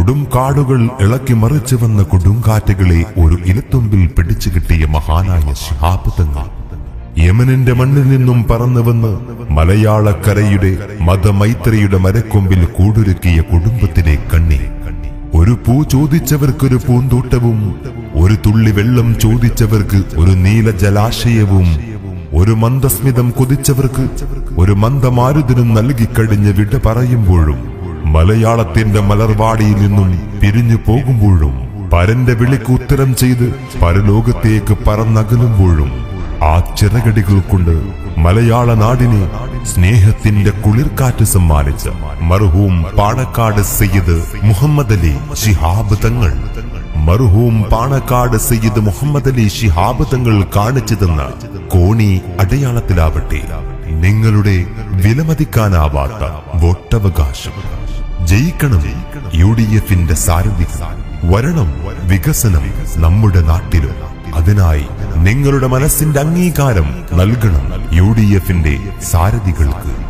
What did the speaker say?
കൊടുംകാടുകൾ ഇളക്കി മറിച്ചു വന്ന കൊടുങ്കാറ്റുകളെ ഒരു ഇലത്തുമ്പിൽ പിടിച്ചു കിട്ടിയ മഹാനായ ശിഹാബ് യമനിന്റെ മണ്ണിൽ നിന്നും പറന്നു വന്ന് മലയാളക്കരയുടെ മതമൈത്രിയുടെ മരക്കൊമ്പിൽ കൂടൊരുക്കിയ കുടുംബത്തിലെ കണ്ണി. ഒരു പൂ ചോദിച്ചവർക്കൊരു പൂന്തോട്ടവും ഒരു തുള്ളി വെള്ളം ചോദിച്ചവർക്ക് ഒരു നീല ജലാശയവും ഒരു മന്ദസ്മിതം കൊതിച്ചവർക്ക് ഒരു മന്ദമാരുതിനും നൽകിക്കഴിഞ്ഞ് വിട പറയുമ്പോഴും മലയാളത്തിന്റെ മലർവാടിയിൽ നിന്നും പിരിഞ്ഞു പോകുമ്പോഴും പരന്റെ വിളിക്ക് ഉത്തരം ചെയ്ത് പരലോകത്തേക്ക് പറന്നകലുമ്പോഴും ആ ചിറകടികൾ കൊണ്ട് മലയാള നാടിനെ സ്നേഹത്തിന്റെ കുളിർക്കാറ്റ് സമ്മാനിച്ച മർഹൂം പാണക്കാട് സയ്യിദ് മുഹമ്മദ് അലി ഷിഹാബ് തങ്ങൾ. മർഹൂം പാണക്കാട് സയ്യിദ് മുഹമ്മദ് അലി ഷിഹാബ് തങ്ങൾ കാണിച്ചു തന്ന കോണി അടയാളത്തിലാവട്ടെ. നിങ്ങളുടെ വിലമതിക്കാനാവാത്ത വോട്ടവകാശം ജയിക്കണം. യു ഡി എഫിന്റെ സാരഥി വരണം. വികസനം നമ്മുടെ നാട്ടിലും അതിനായി നിങ്ങളുടെ മനസ്സിന്റെ അംഗീകാരം നൽകണം. യു ഡി എഫിന്റെ സാരഥികൾക്ക്